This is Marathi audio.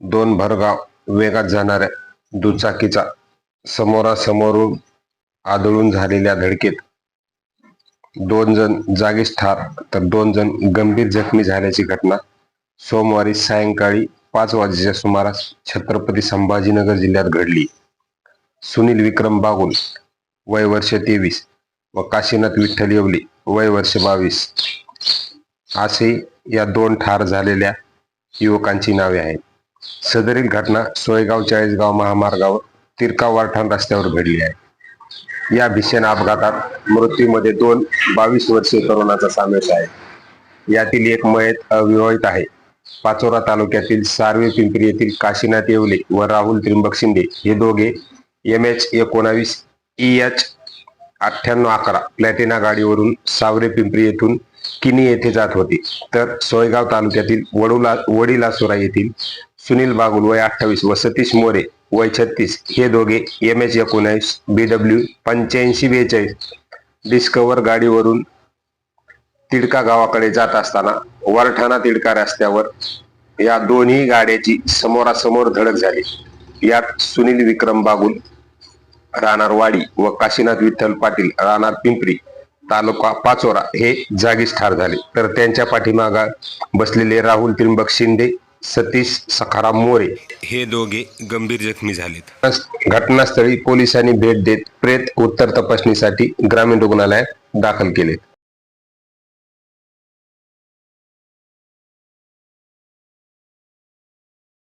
दोन भरगाव वेगात जाणाऱ्या दुचाकीचा समोरासमोरून आदळून झालेल्या धडकेत दोन जण जागीच ठार तर दोन जण गंभीर जखमी झाल्याची घटना सोमवारी सायंकाळी पाच वाजेच्या सुमारास छत्रपती संभाजीनगर जिल्ह्यात घडली. सुनील विक्रम बागुल वय वर्ष तेवीस व काशीनाथ विठ्ठल येवली वय वर्ष बावीस. असे या दोन ठार झालेल्या युवकांची नावे आहेत. सदरील घटना सोयगाव चाळीसगाव महामार्गावर तिरका वारठाण रस्त्यावर घडली आहे. या भीषण अपघातात मृत्यूमध्ये दोन बावीस वर्षीय तरुणाचा समावेश आहे. यातील एक मयत अविवाहित आहे. पाचोरा तालुक्यातील सार्वे पिंपरी येथील काशीनाथ येवले व राहुल त्रिंबक शिंदे हे दोघे एम एच एकोणावीस ई एच अठ्ठ्याण्णव अकरा. प्लॅटिना गाडीवरून सावरे पिंपरी येथून किनी येथे जात होते. तर सोयगाव तालुक्यातील वडुला वडिलासुरा येथील सुनील बागुल वय अठ्ठावीस व सतीश मोरे वय छत्तीस हे दोघे एम एच एकोणावीस बी डब्ल्यू पंच्याऐंशी बेचाळीस डिस्कवर गाडीवरून तिडका गावाकडे जात असताना वरठाणा तिडका रस्त्यावर या दोन्ही गाड्याची समोरासमोर धडक झाली. यात सुनील विक्रम बागुल राहणार वाडी व काशीनाथ विठ्ठल पाटील राहणार पिंपरी तालुका पाचोरा हे जागीच ठार झाले. तर त्यांच्या पाठीमागा बसलेले राहुल त्रिंबक शिंदे सतीश सखाराम मोरे हे दोघे गंभीर जखमी झालेत. घटनास्थळी पोलिसांनी भेट देत प्रेत उत्तर तपासणीसाठी ग्रामीण रुग्णालयात दाखल केले